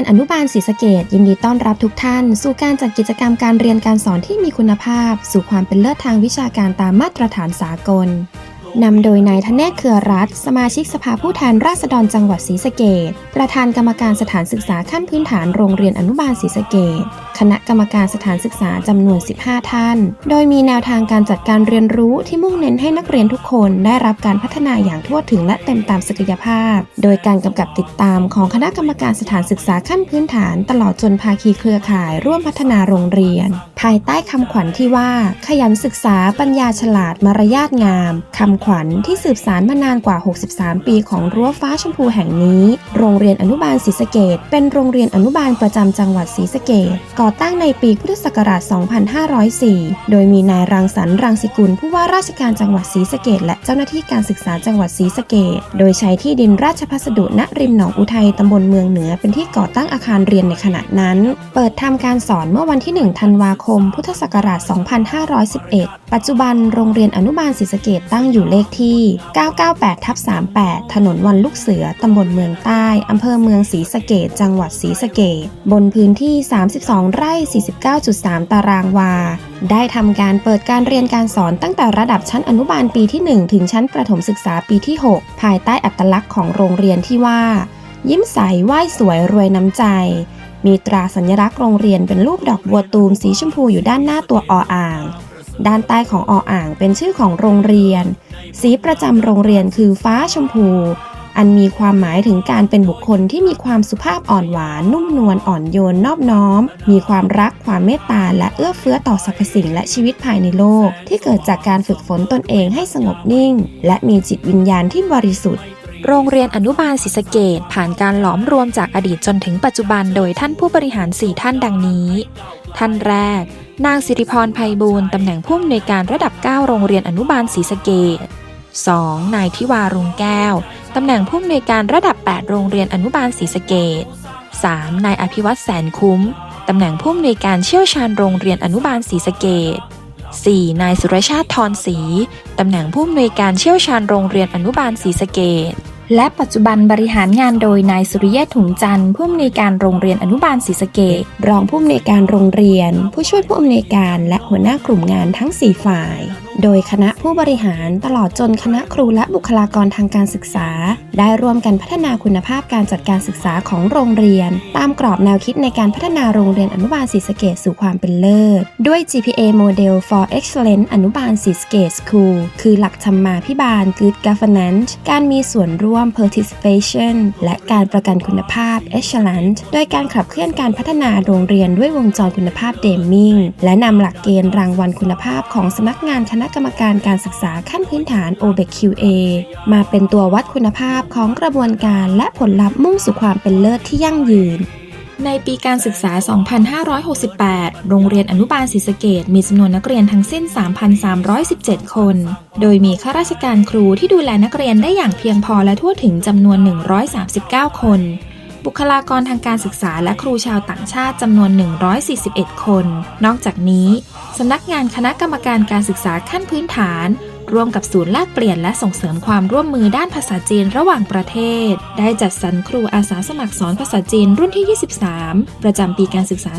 ียนอนุบาลศรีสะเกดยินดีต้อนรับทุกท่าน สู่การจัดกิจกรรมการเรียนการสอนที่มีคุณภาพ สู่ความเป็นเลิศทางวิชาการตามมาตรฐานสากล นำโดยนายธเนศเครือรัฐ สมาชิกสภาผู้แทนราษฎรจังหวัดศรีสะเกดประธานกรรมการสถานศึกษาขั้นพื้นฐานโรงเรียนอนุบาลศรีสะเกดคณะกรรมการสถานศึกษาจำนวน 15 ท่าน โดยมีแนวทางการจัดการเรียนรู้ที่มุ่งเน้นให้นักเรียนทุกคนได้รับการพัฒนาอย่างทั่วถึงและเต็มตามศักยภาพ โดยการกำกับติดตามของคณะกรรมการสถานศึกษาขั้นพื้นฐาน ตลอดจนภาคีเครือข่าย ร่วมพัฒนาโรงเรียน ภายใต้คำขวัญที่ว่า ขยันศึกษาปัญญาฉลาดมารยาทงามคำขวัญที่สืบสานมานานกว่า 63 ปีของรั้วฟ้าชมพูแห่งนี้ โรงเรียนอนุบาลศรีสะเกดเป็นโรงเรียนอนุบาลประจำจังหวัดศรีสะเกดก่อตั้งในปีพุทธศักราช 2504 โดยมีนายรังสรรค์รังสิกุลผู้ว่าราชการจังหวัดศรีสะเกดและเจ้าหน้าที่การศึกษาจังหวัดศรีสะเกดโดยใช้ที่ดินราชพัสดุณริมหนองอุทัยตำบลเมืองเหนือเป็นที่ก่อตั้งอาคารเรียนในขณะนั้น เปิดทำการสอนเมื่อวันที่ 1 ธันวาคม พุทธศักราช 2511 ปัจจุบันโรงเรียนอนุบาลศรีสะเกดตั้งอยู่เลขที่ 998ทับ38 ถนนวันลูกเสือ ตำบลเมืองใต้ อำเภอเมืองศรีสะเกดจังหวัดศรีสะเกดบนพื้นที่ 32 ไร่ 49.3 ตารางวา ได้ทำการเปิดการเรียนการสอนตั้งแต่ระดับชั้นอนุบาลปีที่ 1 ถึงชั้นประถมศึกษาปีที่ 6 ภายใต้อัตลักษณ์ของโรงเรียนที่ว่า ยิ้มใสไหว้สวยรวยน้ำใจ มีตราสัญลักษณ์โรงเรียนเป็นรูปดอกบัวตูมสีชมพูอยู่ด้านหน้าตัวออ่าง ด้านใต้ของออ่างเป็นชื่อของโรงเรียน สีประจำโรงเรียนคือฟ้าชมพู อันมีความหมายถึงการเป็นบุคคลที่มีความสุภาพอ่อนหวาน นุ่มนวลอ่อนโยนนอบน้อม มีความรักความเมตตาและเอื้อเฟื้อต่อสรรพสิ่งและชีวิตภายในโลก ที่เกิดจากการฝึกฝนตนเองให้สงบนิ่ง และมีจิตวิญญาณที่บริสุทธิ์โรงเรียนอนุบาลศรีสะเกดผ่านการหลอมรวมจากอดีตจนถึงปัจจุบันโดยท่านผู้บริหาร 4 ท่านดังนี้ ท่านแรก นางสิริพรไพบูลย์ตำแหน่งผู้อำนวยการระดับ 9 โรงเรียนอนุบาลศรีสะเกด 2. นายทิวารุงแก้ว ตำแหน่งผู้อำนวยการระดับ 8 โรงเรียนอนุบาลศรีสะเกด 3. นายอภิวัตแสนคุ้ม ตำแหน่งผู้อำนวยการเชี่ยวชาญโรงเรียนอนุบาลศรีสะเกด 4. นายสุรชาติทรศรี ตำแหน่งผู้อำนวยการเชี่ยวชาญโรงเรียนอนุบาลศรีสะเกด และปัจจุบันบริหารงานโดยนายสุริยะถุงจันทร์ผู้อำนวยการโรงเรียนอนุบาลศรีสะเกดรองผู้อำนวยการโรงเรียน ผู้ช่วยผู้อำนวยการและหัวหน้ากลุ่มงานทั้ง 4 ฝ่ายโดยคณะผู้บริหารตลอดจนคณะครูและบุคลากรทางการศึกษา ได้ร่วมกันพัฒนาคุณภาพการจัดการศึกษาของโรงเรียน ตามกรอบแนวคิดในการพัฒนาโรงเรียนอนุบาลศรีสะเกดสู่ความเป็นเลิศ ด้วย GPA Model for Excellence อนุบาลศรีสะเกด School คือหลักธรรมาภิบาล Good Governance การมีส่วนร่วม Participation และการประกันคุณภาพ Excellence โดยการขับเคลื่อนการพัฒนาโรงเรียนด้วยวงจรคุณภาพเดมมิงและนำหลักเกณฑ์รางวัลคุณภาพของสำนักงานคณะณะกรรมการการศึกษาขั้นพื้นฐาน OBEQ-A มาเป็นตัววัดคุณภาพของกระบวนการและผลลัพธ์มุ่งสู่ความเป็นเลิศที่ยั่งยืน ในปีการศึกษา 2568 โรงเรียนอนุบาลศรีสะเกดมีจำนวนนักเรียนทั้งสิ้น 3,317 คน โดยมีข้าราชการครูที่ดูแลนักเรียนได้อย่างเพียงพอและทั่วถึงจำนวน 139 คน บุคลากรทางการศึกษาและครูชาวต่างชาติจำนวน 141 คน นอกจากนี้สำนักงานคณะกรรมการการศึกษาขั้นพื้นฐาน ร่วมกับศูนย์แลกเปลี่ยนและส่งเสริมความร่วมมือด้านภาษาจีนระหว่างประเทศ ได้จัดสรรครูอาสาสมัครสอนภาษาจีนรุ่นที่ 23 ประจำปีการศึกษา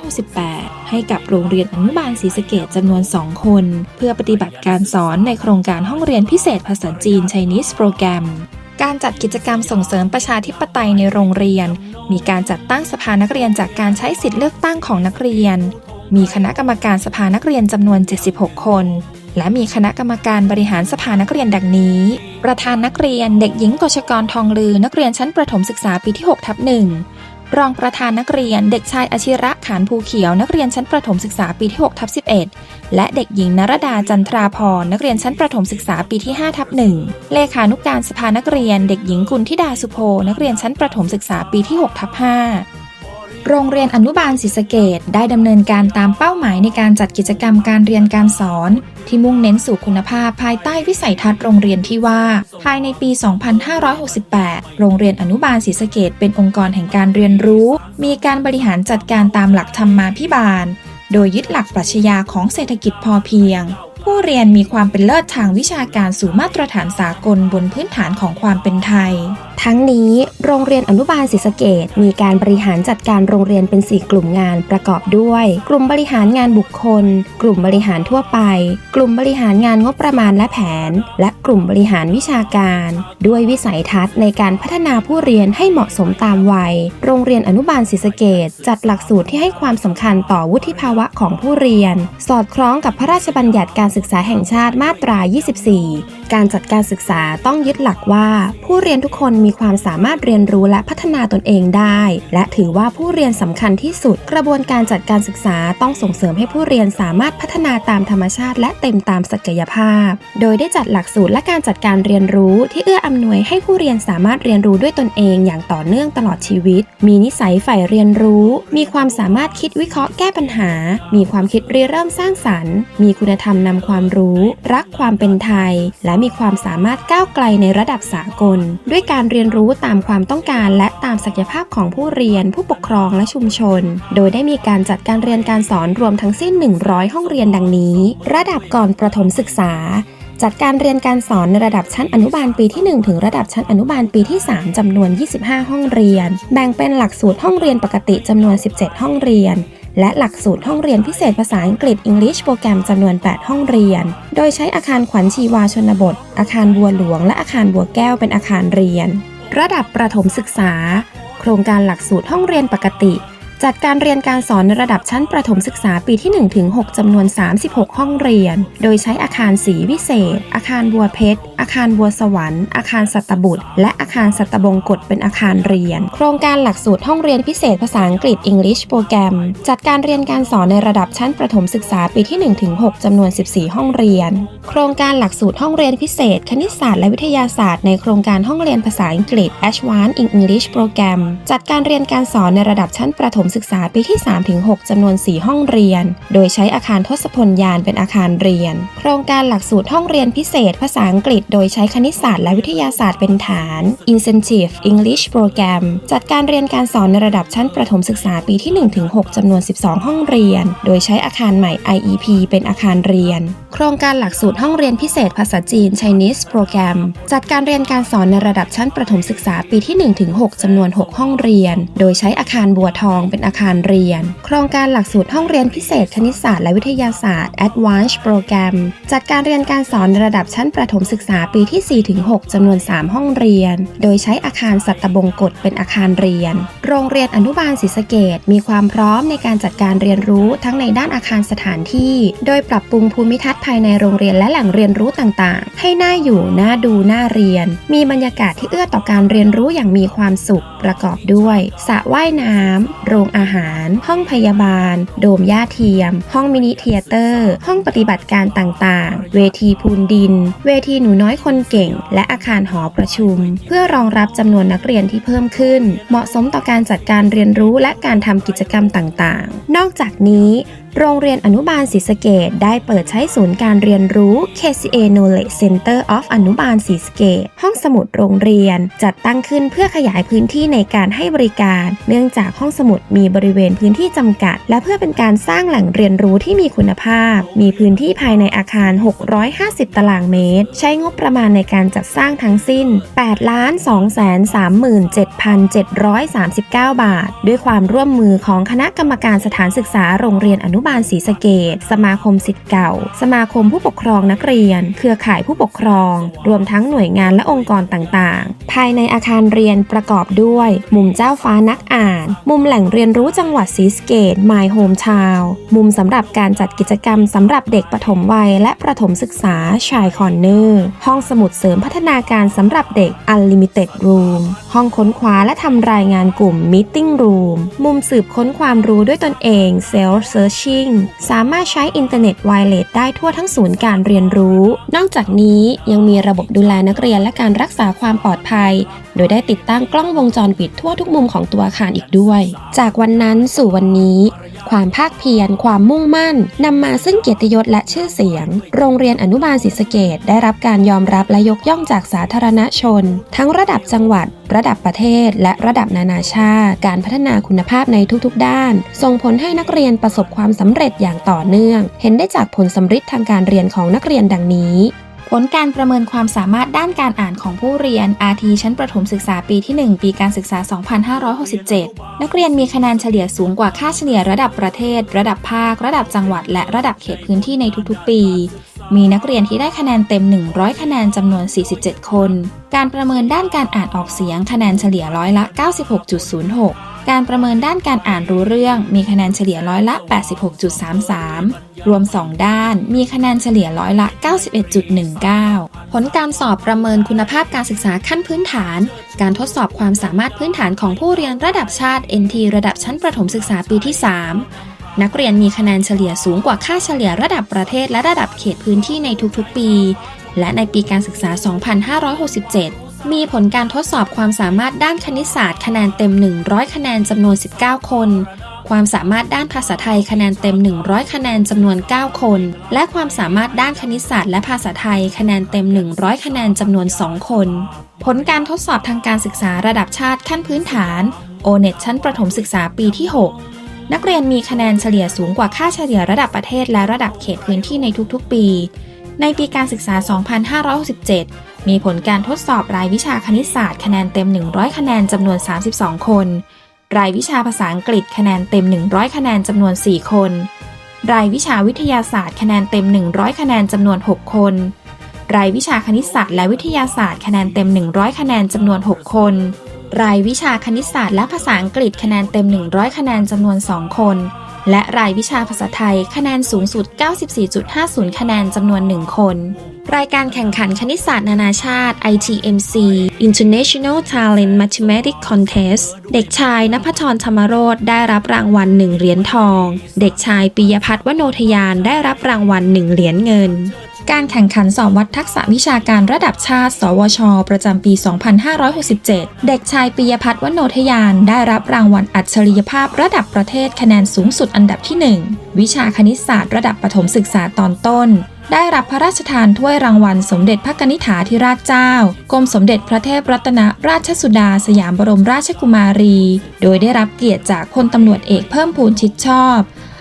2568 ให้กับโรงเรียนอนุบาลศรีสะเกดจำนวน 2 คน เพื่อปฏิบัติการสอนในโครงการห้องเรียนพิเศษภาษาจีน Chinese Program การจัดกิจกรรมส่งเสริมประชาธิปไตยในโรงเรียน มีการจัดตั้งสภานักเรียนจากการใช้สิทธิเลือกตั้งของนักเรียน มีคณะกรรมการสภานักเรียนจำนวน 76 คน และมีคณะกรรมการบริหารสภานักเรียนดังนี้ ประธานนักเรียนเด็กหญิงกชกรทองลือนักเรียนชั้นประถมศึกษาปีที่6ทับหนึ่ง รองประธานนักเรียน เด็กชายอาชิระขานภูเขียวนักเรียนชั้นประถมศึกษาปีที่6ทับ11 และเด็กหญิงนรดาจันทราพรนักเรียนชั้นประถมศึกษาปีที่5ทับหนึ่งเลขานุการสภานักเรียน เด็กหญิงกุลธิดาสุโพนักเรียนชั้นประถมศึกษาปีที่6ทับ5โรงเรียนอนุบาลศรีสะเกดได้ดำเนินการตามเป้าหมายในการจัดกิจกรรมการเรียนการสอน ที่มุ่งเน้นสู่คุณภาพภายใต้วิสัยทัศน์โรงเรียนที่ว่า ภายในปี 2568 โรงเรียนอนุบาลศรีสะเกดเป็นองค์กรแห่งการเรียนรู้ มีการบริหารจัดการตามหลักธรรมาภิบาล โดยยึดหลักปรัชญาของเศรษฐกิจพอเพียง ผู้เรียนมีความเป็นเลิศทางวิชาการสู่มาตรฐานสากลบนพื้นฐานของความเป็นไทย ทั้งนี้โรงเรียนอนุบาลศรีสะเกดมีการบริหารจัดการโรงเรียนเป็น 4 กลุ่มงานประกอบด้วย กลุ่มบริหารงานบุคคล กลุ่มบริหารทั่วไป กลุ่มบริหารงานงบประมาณและแผน และกลุ่มบริหารวิชาการ ด้วยวิสัยทัศน์ในการพัฒนาผู้เรียนให้เหมาะสมตามวัย โรงเรียนอนุบาลศรีสะเกดจัดหลักสูตรที่ให้ความสำคัญต่อวุฒิภาวะของผู้เรียน สอดคล้องกับพระราชบัญญัติการศึกษาแห่งชาติมาตรา 24 การจัดการศึกษาต้องยึดหลักว่าผู้เรียนทุกคนมีีความสามารถเรียนรู้และพัฒนาตนเองได้ และถือว่าผู้เรียนสำคัญที่สุด กระบวนการจัดการศึกษาต้องส่งเสริมให้ผู้เรียนสามารถพัฒนาตามธรรมชาติ และเต็มตามศักยภาพ โดยได้จัดหลักสูตรและการจัดการเรียนรู้ที่เอื้ออำนวยให้ผู้เรียนสามารถเรียนรู้ด้วยตนเองอย่างต่อเนื่องตลอดชีวิต มีนิสัยใฝ่เรียนรู้ มีความสามารถคิดวิเคราะห์แก้ปัญหา มีความคิดริเริ่มสร้างสรรค์ มีคุณธรรมนำความรู้ รักความเป็นไทย และมีความสามารถก้าวไกลในระดับสากล ด้วยการเรียนรู้ตามความต้องการและตามศักยภาพของผู้เรียน ผู้ปกครองและชุมชน โดยได้มีการจัดการเรียนการสอนรวมทั้งสิ้น 100 ห้องเรียนดังนี้ ระดับก่อนประถมศึกษาจัดการเรียนการสอนในระดับชั้นอนุบาลปีที่ 1 ถึงระดับชั้นอนุบาลปีที่ 3จำนวน 25 ห้องเรียน แบ่งเป็นหลักสูตรห้องเรียนปกติจำนวน 17 ห้องเรียน และหลักสูตรห้องเรียนพิเศษภาษาอังกฤษ English โปรแกรมจำนวน 8 ห้องเรียน โดยใช้อาคารขวัญชีวาชนบท อาคารบัวหลวง และอาคารบัวแก้วเป็นอาคารเรียน ระดับประถมศึกษา โครงการหลักสูตรห้องเรียนปกติ จัดการเรียนการสอนในระดับชั้นประถมศึกษาปีที่ 1 ถึง 6 จำนวน 36 ห้องเรียน โดยใช้อาคารสีวิเศษ อาคารบัวเพชร อาคารบัวสวรรค์ อาคารสัตบุตร และอาคารสัตบงกฎเป็นอาคารเรียน โครงการหลักสูตรห้องเรียนพิเศษภาษาอังกฤษ English โปรแกรมจัดการเรียนการสอนในระดับชั้นประถมศึกษาปีที่ 1 ถึง 6 จำนวน 14 ห้องเรียน โครงการหลักสูตรห้องเรียนพิเศษ คณิตศาสตร์และวิทยาศาสตร์ในโครงการห้องเรียนภาษาอังกฤษ Advanced English โปรแกรมจัดการเรียนการสอนในระดับชั้นประถมศึกษาปีที่ 3-6 จำนวน 4 ห้องเรียน โดยใช้อาคารทศพลยานเป็นอาคารเรียน โครงการหลักสูตรห้องเรียนพิเศษ ภาษาอังกฤษ โดยใช้คณิตศาสตร์และวิทยาศาสตร์เป็นฐาน Incentive English Program จัดการเรียนการสอนในระดับชั้นประถมศึกษาปีที่ 1-6 จำนวน 12 ห้องเรียน โดยใช้อาคารใหม่ IEP เป็นอาคารเรียน โครงการหลักสูตรห้องเรียนพิเศษภาษาจีน Chinese Program จัดการเรียนการสอนในระดับชั้นประถมศึกษาปีที่ 1-6 จำนวน 6 ห้องเรียน โดยใช้อาคารบัวทองเป็นอาคารเรียน โครงการหลักสูตรห้องเรียนพิเศษคณิตศาสตร์และวิทยาศาสตร์ Advanced Program จัดการเรียนการสอนในระดับชั้นประถมศึกษาปีที่ 4-6จำนวน 3 ห้องเรียน โดยใช้อาคารสัตบงกฎเป็นอาคารเรียน โรงเรียนอนุบาลศรีสะเกดมีความพร้อมในการจัดการเรียนรู้ทั้งในด้านอาคารสถานที่ โดยปรับปรุงภูมิทัศน์ภายในโรงเรียนและแหล่งเรียนรู้ต่างๆ ให้น่าอยู่น่าดูน่าเรียน มีบรรยากาศที่เอื้อต่อการเรียนรู้อย่างมีความสุขประกอบด้วยสระว่ายน้ำโรงอาหาร ห้องพยาบาล โดมหญ้าเทียม ห้องมินิเทียเตอร์ ห้องปฏิบัติการต่างๆ เวทีพูนดิน เวทีหนูน้อยคนเก่ง และอาคารหอประชุม เพื่อรองรับจำนวนนักเรียนที่เพิ่มขึ้น เหมาะสมต่อการจัดการเรียนรู้และการทำกิจกรรมต่างๆ นอกจากนี้โรงเรียนอนุบาลศรีสะเกดได้เปิดใช้ศูนย์การเรียนรู้ KCA Knowledge Center of อนุบาลศรีสะเกดห้องสมุดโรงเรียน จัดตั้งขึ้นเพื่อขยายพื้นที่ในการให้บริการ เนื่องจากห้องสมุดมีบริเวณพื้นที่จำกัด และเพื่อเป็นการสร้างแหล่งเรียนรู้ที่มีคุณภาพ มีพื้นที่ภายในอาคาร 650 ตารางเมตร ใช้งบประมาณในการจัดสร้างทั้งสิ้น8 2 3 7 739 บาท ด้วยความร่วมมือของคณะกรรมการสถานศึกษาโรงเรียนอนุบาลศรีสะเกดสมาคมสิทธิ์เก่า สมาคมผู้ปกครองนักเรียน เครือข่ายผู้ปกครอง รวมทั้งหน่วยงานและองค์กรต่างๆ ภายในอาคารเรียนประกอบด้วย มุมเจ้าฟ้านักอ่าน มุมแหล่งเรียนรู้จังหวัดศรีสะเกด My Home Town มุมสำหรับการจัดกิจกรรมสำหรับเด็กปฐมวัย และประถมศึกษาชายคอนเนอร์ห้องสมุดเสริมพัฒนาการสำหรับเด็ก Unlimited Room ห้องค้นคว้าและทำรายงานกลุ่ม Meeting Room มุมสืบค้นความรู้ด้วยตนเอง Self สามารถใช้อินเทอร์เน็ตไวเลสได้ทั่วทั้งศูนย์การเรียนรู้ นอกจากนี้ยังมีระบบดูแลนักเรียนและการรักษาความปลอดภัย โดยได้ติดตั้งกล้องวงจรปิดทั่วทุกมุมของตัวอาคารอีกด้วย จากวันนั้นสู่วันนี้ ความภาคเพียร ความมุ่งมั่นนำมาซึ่งเกียรติยศและชื่อเสียง โรงเรียนอนุบาลศรีสะเกดได้รับการยอมรับและยกย่องจากสาธารณชน ทั้งระดับจังหวัด ระดับประเทศ และระดับนานาชาติ การพัฒนาคุณภาพในทุกๆ ด้าน ส่งผลให้นักเรียนประสบความสำเร็จอย่างต่อเนื่อง เห็นได้จากผลสำฤทธิ์ทางการเรียนของนักเรียนดังนี้ ผลการประเมินความสามารถด้านการอ่านของผู้เรียน RT ชั้นประถมศึกษาปีที่ 1 ปีการศึกษา 2567 นักเรียนมีคะแนนเฉลี่ยสูงกว่าค่าเฉลี่ยระดับประเทศ ระดับภาค ระดับจังหวัด และระดับเขตพื้นที่ในทุกๆ ปี มีนักเรียนที่ได้คะแนนเต็ม 100 คะแนนจำนวน 47 คน การประเมินด้านการอ่านออกเสียงคะแนนเฉลี่ยร้อยละ 96.06 การประเมินด้านการอ่านรู้เรื่อง มีคะแนนเฉลี่ยร้อยละ 86.33 รวม 2 ด้าน มีคะแนนเฉลี่ยร้อยละ 91.19 ผลการสอบประเมินคุณภาพการศึกษาขั้นพื้นฐาน การทดสอบความสามารถพื้นฐานของผู้เรียนระดับชาติ NT ระดับชั้นประถมศึกษาปีที่ 3นักเรียนมีคะแนนเฉลี่ยสูงกว่าค่าเฉลี่ยระดับประเทศและระดับเขตพื้นที่ในทุกๆปี และในปีการศึกษา 2567 มีผลการทดสอบความสามารถด้านคณิตศาสตร์คะแนนเต็ม 100 คะแนนจำนวน 19 คน ความสามารถด้านภาษาไทยคะแนนเต็ม 100 คะแนนจำนวน 9 คน และความสามารถด้านคณิตศาสตร์และภาษาไทยคะแนนเต็ม 100 คะแนนจำนวน 2 คน ผลการทดสอบทางการศึกษาระดับชาติขั้นพื้นฐาน O-NET ชั้นประถมศึกษาปีที่ 6 นักเรียนมีคะแนนเฉลี่ยสูงกว่าค่าเฉลี่ยระดับประเทศและระดับเขตพื้นที่ในทุกๆปี ในปีการศึกษา 2567 มีผลการทดสอบรายวิชาคณิตศาสตร์คะแนนเต็ม 100 คะแนนจำนวน 32 คน รายวิชาภาษาอังกฤษคะแนนเต็ม 100 คะแนนจำนวน 4 คน รายวิชาวิทยาศาสตร์คะแนนเต็ม 100 คะแนนจำนวน 6 คน รายวิชาคณิตศาสตร์และวิทยาศาสตร์คะแนนเต็ม 100 คะแนนจำนวน 6 คน รายวิชาคณิตศาสตร์และภาษาอังกฤษคะแนนเต็ม 100 คะแนนจำนวน 2 คน และรายวิชาภาษาไทยคะแนนสูงสุด 94.50 คะแนนจำนวน 1 คน รายการแข่งขันคณิตศาสตร์นานาชาติ ITMC International Talent Mathematics Contest เด็กชายนภชรธรรมโรธได้รับรางวัล1เหรียญทอง เด็กชายปิยพัฒน์วโนทยานได้รับรางวัล1เหรียญเงิน การแข่งขันสอบวัดทักษะวิชาการระดับชาติ สวช ประจำปี 2567 เด็กชายปิยพัฒน์วโนทยานได้รับรางวัลอัจฉริยภาพระดับประเทศคะแนนสูงสุดอันดับที่ 1 วิชาคณิตศาสตร์ระดับประถมศึกษาตอนต้น ได้รับพระราชทานถ้วยรางวัลสมเด็จพระนิษฐาธิราชเจ้า กรมสมเด็จพระเทพรัตนราชสุดาสยามบรมราชกุมารี โดยได้รับเกียรติจากพลตำรวจเอกเพิ่มพูนชิดชอบ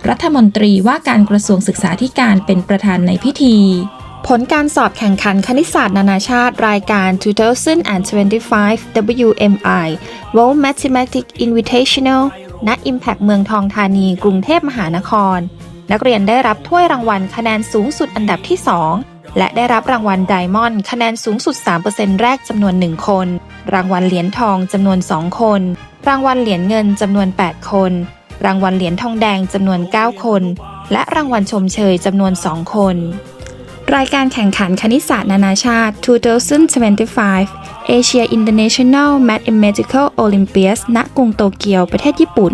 รัฐมนตรีว่าการกระทรวงศึกษาธิการเป็นประธานในพิธีผลการสอบแข่งขันคณิตศาสตร์นานาชาติรายการ 2025 WMI World Mathematics Invitational ณ Impact เมืองทองธานี กรุงเทพมหานคร นักเรียนได้รับถ้วยรางวัลคะแนนสูงสุดอันดับที่ 2 และได้รับรางวัลไดมอนด์คะแนนสูงสุด 3%แรกจำนวน 1 คน รางวัลเหรียญทองจำนวน 2 คน รางวัลเหรียญเงินจำนวน 8 คน รางวัลเหรียญทองแดงจำนวน 9 คน และรางวัลชมเชยจำนวน 2 คน รายการแข่งขันคณิตศาสตร์นานาชาติ 2025 Asia International Mathematical Olympiads ณ กรุงโตเกียว ประเทศญี่ปุ่น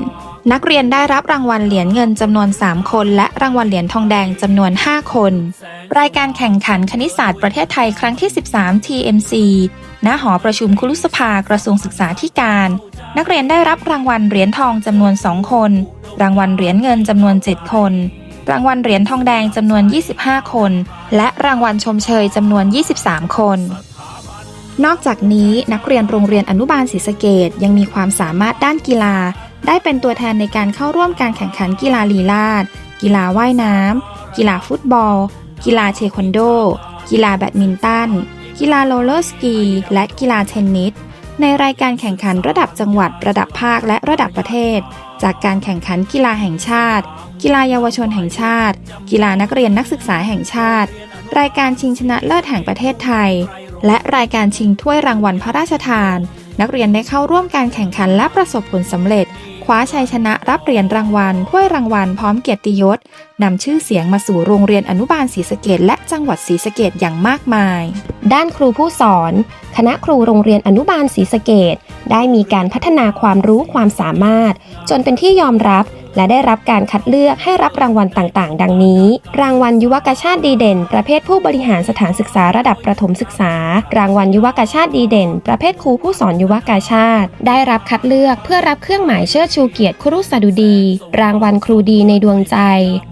นักเรียนได้รับรางวัลเหรียญเงินจำนวน 3 คน และรางวัลเหรียญทองแดงจำนวน 5 คน รายการแข่งขันคณิตศาสตร์ประเทศไทยครั้งที่ 13 TMC ณ หอประชุมคุรุสภากระทรวงศึกษาธิการ นักเรียนได้รับรางวัลเหรียญทองจำนวน 2 คน รางวัลเหรียญเงินจำนวน 7 คน รางวัลเหรียญทองแดงจำนวน 25 คน และรางวัลชมเชยจำนวน 23 คนนอกจากนี้นักเรียนโรงเรียนอนุบาลศรีสะเกดยังมีความสามารถด้านกีฬา ได้เป็นตัวแทนในการเข้าร่วมการแข่งขันกีฬาลีลาด กีฬาว่ายน้ำ กีฬาฟุตบอล กีฬาเทควันโด กีฬาแบดมินตัน กีฬาโรลเลอร์สกี และกีฬาเทนนิส ในรายการแข่งขันระดับจังหวัด ระดับภาค และระดับประเทศ จากการแข่งขันกีฬาแห่งชาติ กีฬาเยาวชนแห่งชาติ กีฬานักเรียนนักศึกษาแห่งชาติ รายการชิงชนะเลิศแห่งประเทศไทย และรายการชิงถ้วยรางวัลพระราชทาน นักเรียนได้เข้าร่วมการแข่งขันและประสบผลสำเร็จ คว้าชัยชนะรับเหรียญรางวัลถ้วยรางวัลพร้อมเกียรติยศนำชื่อเสียงมาสู่โรงเรียนอนุบาลศรีสะเกดและจังหวัดศรีสะเกดอย่างมากมาย ด้านครูผู้สอน คณะครูโรงเรียนอนุบาลศรีสะเกดได้มีการพัฒนาความรู้ความสามารถ จนเป็นที่ยอมรับ และได้รับการคัดเลือกให้รับรางวัลต่างๆ ดังนี้ รางวัลยุวกชาติดีเด่น ประเภทผู้บริหารสถานศึกษาระดับประถมศึกษา รางวัลยุวกชาติดีเด่น ประเภทครูผู้สอนยุวกชาติ ได้รับคัดเลือกเพื่อรับเครื่องหมายเชิดชูเกียรติครุสดุดี รางวัลครูดีในดวงใจ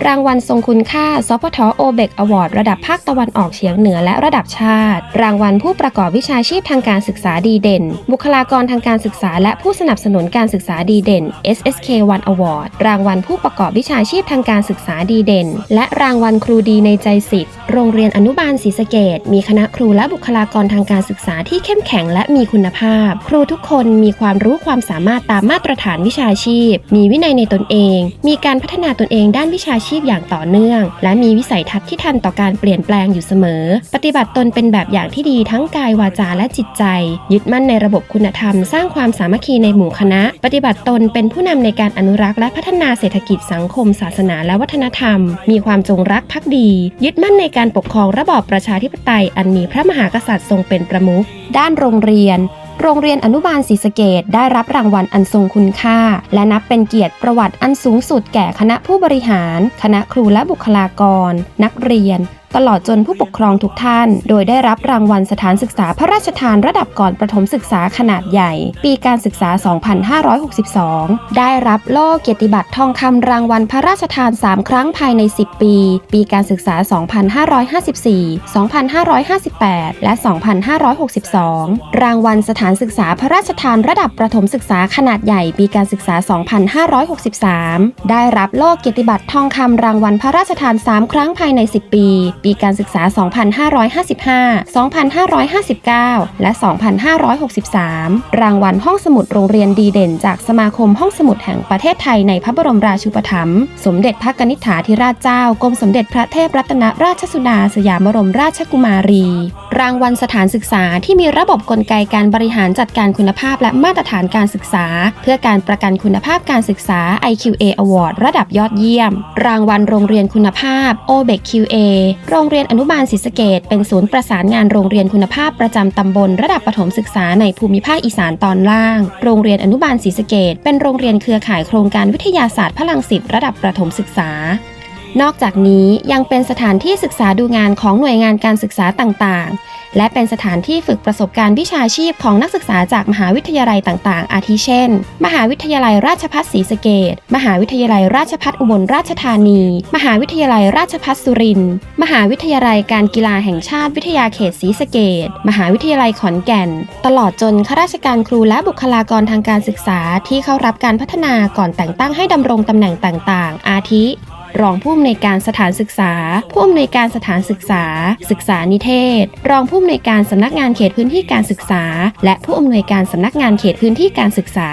รางวัลทรงคุณค่าสพทโอเบกอวอร์ดระดับภาคตะวันออกเฉียงเหนือและระดับชาติ รางวัลผู้ประกอบวิชาชีพทางการศึกษาดีเด่น บุคลากรทางการศึกษา และผู้สนับสนุนการศึกษาดีเด่น SSK One Award รางวัลผู้ประกอบวิชาชีพทางการศึกษาดีเด่น และรางวัลครูดีในใจสิทธิ์โรงเรียนอนุบาลศรีสะเกดมีคณะครูและบุคลากรทางการศึกษาที่เข้มแข็งและมีคุณภาพ ครูทุกคนมีความรู้ความสามารถตามมาตรฐานวิชาชีพ มีวินัยในตนเอง มีการพัฒนาตนเองด้านวิชาชีพอย่างต่อเนื่อง และมีวิสัยทัศน์ที่ทันต่อการเปลี่ยนแปลงอยู่เสมอ ปฏิบัติตนเป็นแบบอย่างที่ดีทั้งกายวาจาและจิตใจ ยึดมั่นในระบบคุณธรรม สร้างความสามัคคีในหมู่คณะ ปฏิบัติตนเป็นผู้นำในการอนุรักษ์และพัฒนานาเศรษฐกิจสังคม ศาสนาและวัฒนธรรม มีความจงรักภักดี ยึดมั่นในการปกครองระบอบประชาธิปไตย อันมีพระมหากษัตริย์ทรงเป็นประมุขด้านโรงเรียนโรงเรียนอนุบาลศรีสะเกดได้รับรางวัลอันทรงคุณค่า และนับเป็นเกียรติประวัติอันสูงสุดแก่คณะผู้บริหาร คณะครูและบุคลากร นักเรียน ตลอดจนผู้ปกครองทุกท่าน โดยได้รับรางวัลสถานศึกษาพระราชทานระดับก่อนประถมศึกษาขนาดใหญ่ ปีการศึกษา 2562 ได้รับโล่เกียรติบัตรทองคำรางวัลพระราชทาน 3 ครั้งภายใน 10 ปี ปีการศึกษา 2554 2558 และ 2562 รางวัลสถานศึกษาพระราชทานระดับประถมศึกษาขนาดใหญ่ ปีการศึกษา 2563 ได้รับโล่เกียรติบัตรทองคำรางวัลพระราชทาน 3 ครั้งภายใน 10 ปีปีการศึกษา 2555 2559 และ 2563 รางวัลห้องสมุดโรงเรียนดีเด่น จากสมาคมห้องสมุดแห่งประเทศไทยในพระบรมราชูปถัมภ์ สมเด็จพระกนิษฐาธิราชเจ้ากรมสมเด็จพระเทพรัตนราชสุดาสยามบรมราชกุมารี รางวัลสถานศึกษาที่มีระบบกลไกการบริหารจัดการคุณภาพและมาตรฐานการศึกษา เพื่อการประกันคุณภาพการศึกษา IQA Award ระดับยอดเยี่ยม รางวัลโรงเรียนคุณภาพ OBEQA โรงเรียนอนุบาลศรีสะเกดเป็นศูนย์ประสานงานโรงเรียนคุณภาพประจำตำบลระดับประถมศึกษาในภูมิภาคอีสานตอนล่าง โรงเรียนอนุบาลศรีสะเกดเป็นโรงเรียนเครือข่ายโครงการวิทยาศาสตร์พลังสิทธิ์ระดับประถมศึกษานอกจากนี้ยังเป็นสถานที่ศึกษาดูงานของหน่วยงานการศึกษาต่างๆ และเป็นสถานที่ฝึกประสบการณ์วิชาชีพของนักศึกษาจากมหาวิทยาลัยต่างๆ อาทิเช่น มหาวิทยาลัยราชภัฏศรีสเกดมหาวิทยาลัยราชภัฏอุบลราชธานี มหาวิทยาลัยราชภัฏสุรินทร์ มหาวิทยาลัยการกีฬาแห่งชาติวิทยาเขตศรีสเกดมหาวิทยาลัยขอนแก่น ตลอดจนข้าราชการครูและบุคลากรทางการศึกษาที่เข้ารับการพัฒนาก่อนแต่งตั้งให้ดำรงตำแหน่งต่างๆ อาทิ รองผู้อำนวยการสถานศึกษา ผู้อำนวยการสถานศึกษา ศึกษานิเทศ รองผู้อำนวยการสำนักงานเขตพื้นที่การศึกษา และผู้อำนวยการสำนักงานเขตพื้นที่การศึกษา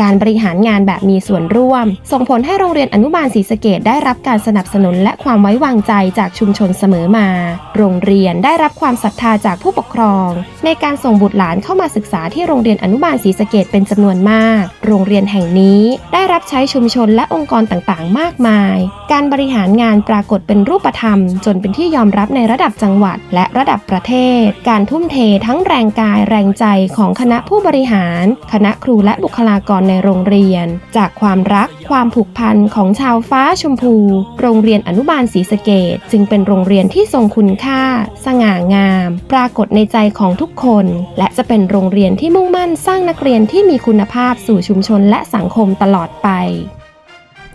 การบริหารงานแบบมีส่วนร่วม ส่งผลให้โรงเรียนอนุบาลศรีสะเกดได้รับการสนับสนุนและความไว้วางใจจากชุมชนเสมอมา โรงเรียนได้รับความศรัทธาจากผู้ปกครอง ในการส่งบุตรหลานเข้ามาศึกษาที่โรงเรียนอนุบาลศรีสะเกดเป็นจำนวนมาก โรงเรียนแห่งนี้ได้รับใช้ชุมชนและองค์กรต่างๆ มากมาย การบริหารงานปรากฏเป็นรูปธรรม จนเป็นที่ยอมรับในระดับจังหวัด และระดับประเทศ การทุ่มเททั้งแรงกายแรงใจของคณะผู้บริหาร คณะครูและบุคลากรในโรงเรียน จากความรักความผูกพันของชาวฟ้าชมพู โรงเรียนอนุบาลศรีสะเกดจึงเป็นโรงเรียนที่ทรงคุณค่า สง่างาม ปรากฏในใจของทุกคน และจะเป็นโรงเรียนที่มุ่งมั่นสร้างนักเรียนที่มีคุณภาพสู่ชุมชนและสังคมตลอดไป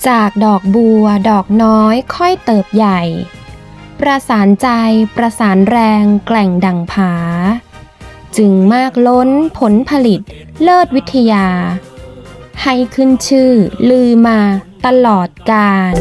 จากดอกบัว ดอกน้อย ค่อยเติบใหญ่ ประสานใจ ประสานแรง แกล่งดังผาจึงมากล้นผลผลิตเลิศวิทยา ให้ขึ้นชื่อลือมาตลอดกาล